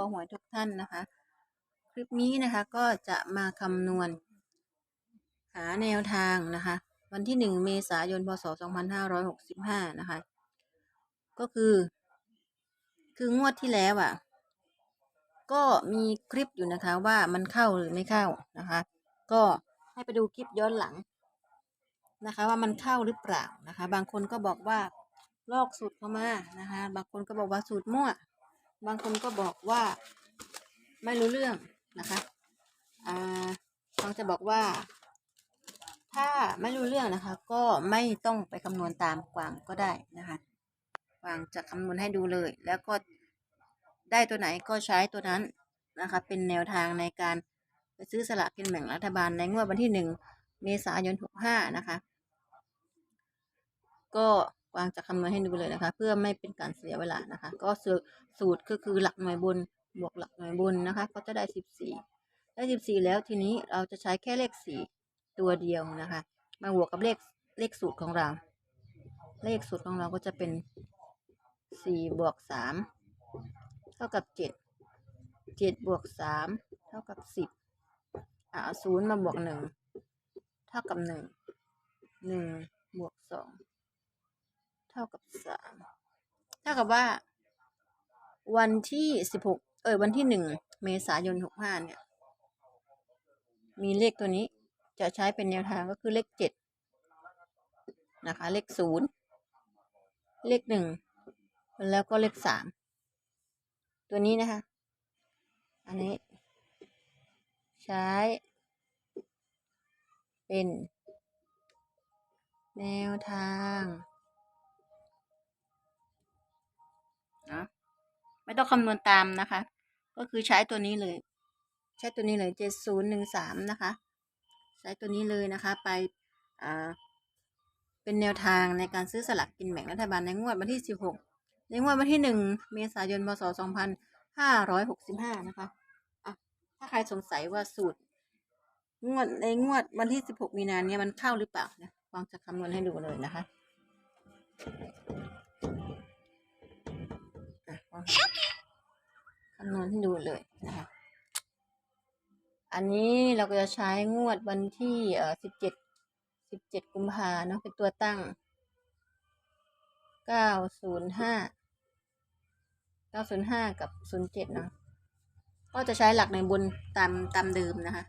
อหวยทุกท่านนะคะ คลิปนี้นะคะก็จะมาคำนวณ หาแนวทางนะคะ วันที่หนึ่งเมษายนพศสองพันห้าร้อยหกสิบห้านะคะ ก็คือ คืองวดที่แล้วอะ ก็มีคลิปอยู่นะคะว่ามันเข้าหรือไม่เข้านะคะ ก็ให้ไปดูคลิปย้อนหลังนะคะ ว่ามันเข้าหรือเปล่านะคะ บางคนก็บอกว่าลอกสูตรเข้ามานะคะ บางคนก็บอกว่าสูตรมั่ว บางคนก็บอกว่าไม่รู้เรื่องนะคะอ่าบางจะบอกว่า ถ้าไม่รู้เรื่องนะคะ ก็ไม่ต้องไปคำนวณตามกวางก็ได้นะคะกวางจะคำนวณให้ดูเลย แล้วก็ได้ตัวไหนก็ใช้ตัวนั้นนะคะ เป็นแนวทางในการไปซื้อสลากกินแบ่งรัฐบาลในงวดวันที่หนึ่งเมษายนหกห้านะคะ ก็ กวางจะคำนวณให้ดูเลยนะคะ เพื่อไม่เป็นการเสียเวลานะคะ ก็สูตรก็คือหลักหน่วยบนบวกหลักหน่วยบนนะคะ ก็จะได้สิบสี่ได้สิบสี่แล้วทีนี้เราจะใช้แค่เลขสี่ตัวเดียวนะคะ มาบวกกับเลขเลขสูตรของเรา เลขสูตรของเราก็จะเป็นสี่บวกสามเท่ากับเจ็ดเจ็ดบวกสามเท่ากับสิบอ่าศูนย์มาบวกหนึ่งเท่ากับหนึ่งหนึ่งบวกสอง เท่ากับสามเท่ากับว่า วันที่สิบหกเออวันที่หนึ่งเมษายนหกห้าเนี่ย มีเลขตัวนี้จะใช้เป็นแนวทางก็คือเลขเจ็ดนะคะ เลขศูนย์เลขหนึ่งแล้วก็เลขสามตัวนี้นะคะ อันนี้ ใช้ เป็น แนวทาง นะไม่ต้องคำนวณตามนะคะ ก็คือใช้ตัวนี้เลย ใช้ตัวนี้เลยเจ็ดศูนย์หนึ่งสามนะคะ ใช้ตัวนี้เลยนะคะ ไปเป็นแนวทางในการซื้อสลากกินแบ่งรัฐบาลในงวดวันที่สิบหกในงวดวันที่หนึ่งเมษายนพศสองพันห้าร้อยหกสิบห้านะคะอะถ้าใครสงสัยว่าสูตร งวดในงวดวันที่สิบหกมีนาเนี่ยมันเข้าหรือเปล่านะวางจะคำนวณให้ดูเลยนะคะ คำนวณให้ดูเลยนะคะ อันนี้เราก็จะใช้งวดวันที่เอ่อสิบเจ็ดสิบเจ็ดกุมภาเนาะเป็นตัวตั้งเก้าศูนย์ห้าเก้าศูนย์ห้ากับศูนย์เจ็ดเนาะก็จะใช้หลักในบนตามตามเดิมนะคะ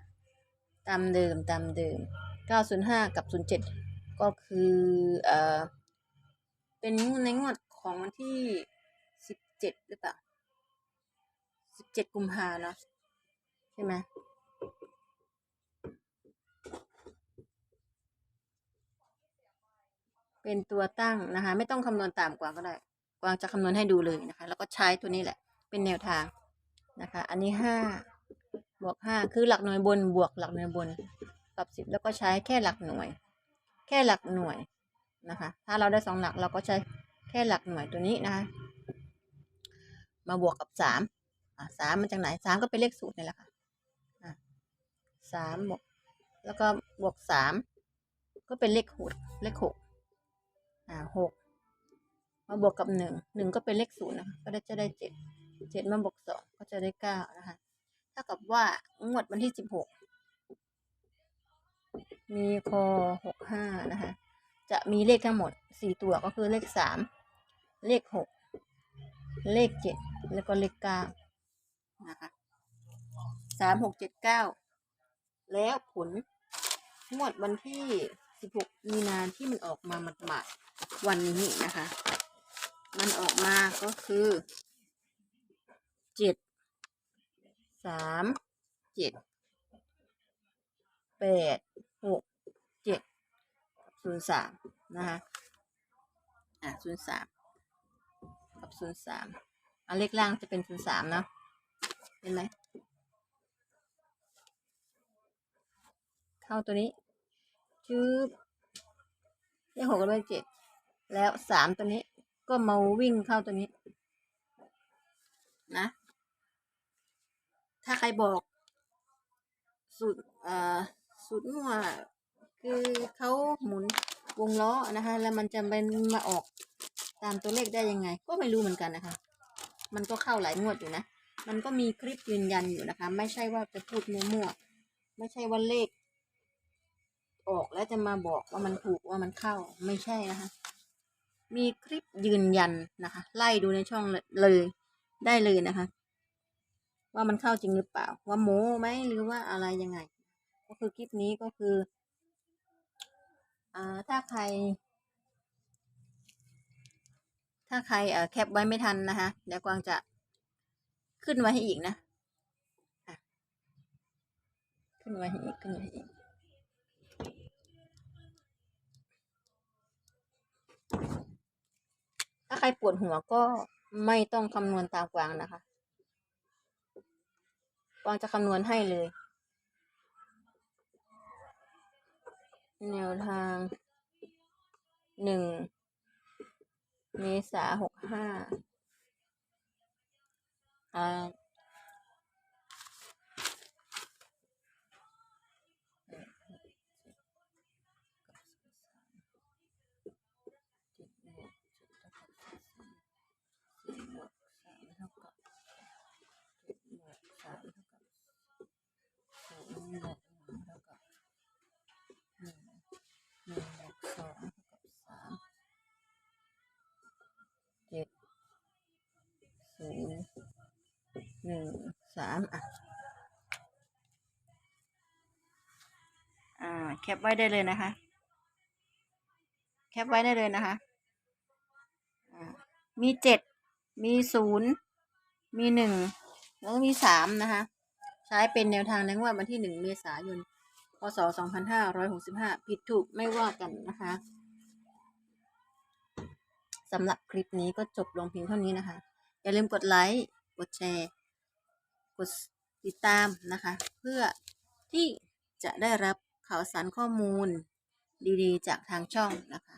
ตามเดิมตามเดิมเก้าศูนย์ห้ากับศูนย์เจ็ดก็คือเอ่อเป็นในงวดของวันที่ เจ็ดหรือเปล่าสิบเจ็ดกุมภาเนาะใช่ไหมเป็นตัวตั้งนะคะ ไม่ต้องคำนวณตามกวางก็ได้ กวางจะคำนวณให้ดูเลยนะคะ แล้วก็ใช้ตัวนี้แหละ เป็นแนวทางนะคะ อันนี้ห้าบวกห้าคือหลักหน่วยบนบวกหลักหน่วยบนกับสิบแล้วก็ใช้แค่หลักหน่วย แค่หลักหน่วยนะคะ ถ้าเราได้สองหลักเราก็ใช้แค่หลักหน่วยตัวนี้นะคะ มาบวกกับสามสามมันจากไหนสามก็เป็นเลขสูตรนี่แหละค่ะอะสามบวกแล้วก็บวกสามก็เป็นเลขหกเลขหกอ่าหกมาบวกกับหนึ่งหนึ่งก็เป็นเลขศูนย์นะคะก็ได้จะได้เจ็ดเจ็ดมาบวกสองก็จะได้เก้านะคะเท่ากับว่างวดวันที่สิบหกมีคอหกห้านะคะ จะมีเลขทั้งหมดสี่ตัวก็คือเลขสามเลขหกเลขเจ็ด แล้วก็เลขเก้านะคะสามหกเจ็ดเก้าแล้วผลงวดวันที่16มีนาที่มันออกมาหมาดๆวันนี้นะคะ มันออกมาก็คือเจ็ดสามเจ็ดแปดหกเจ็ดศูนย์สามนะคะอะศูนย์สามกับศูนย์สาม อันเลขล่างจะเป็นศูนย์สามเนาะเห็นไหมเข้าตัวนี้ชืบเลขหกกับเลขเจ็ดแล้วสามตัวนี้ก็มาวิ่งเข้าตัวนี้ นะ ถ้าใครบอกสูตรเอ่อสูตรมั่วคือเขาหมุนวงล้อนะคะ แล้วมันจะเป็นมาออกตามตัวเลขได้ยังไง ก็ไม่รู้เหมือนกันนะคะ มันก็เข้าหลายงวดอยู่นะ มันก็มีคลิปยืนยันอยู่นะคะ ไม่ใช่ว่าจะพูดมั่วๆไม่ใช่ว่าเลข ออกแล้วจะมาบอกว่ามันถูกว่ามันเข้าไม่ใช่นะคะ มีคลิปยืนยันนะคะ ไล่ดูในช่องเลยได้เลยนะคะ ว่ามันเข้าจริงหรือเปล่า ว่าโม้ไหมหรือว่าอะไรยังไง ก็คือคลิปนี้ก็คือ อ่าถ้าใคร ถ้าใครเอ่อแคปไว้ไม่ทันนะคะ เดี๋ยวกวางจะขึ้นไว้ให้อีกนะอะขึ้นไว้ให้อีกขึ้นไว้ให้อีกถ้าใครปวดหัวก็ไม่ต้องคำนวณตามกวางนะคะ กวางจะคำนวณให้เลย แนวทางหนึ่ง เมษาหกห้าอ่า สามอะอ่าแคปไว้ได้เลยนะคะ แคปไว้ได้เลยนะคะอ่ามีเจ็ดมีศูนย์มีหนึ่งแล้วก็มีสามนะคะ ใช้เป็นแนวทางในงวดวันที่หนึ่งเมษายนพศสองพันห้าร้อยหกสิบห้าผิดถูกไม่ว่ากันนะคะสำหรับคลิปนี้ก็จบลงเพียงเท่านี้นะคะ อย่าลืมกดไลค์ กดแชร์ กดติดตามนะคะ เพื่อที่จะได้รับข่าวสารข้อมูลดีๆ จากทางช่องนะคะ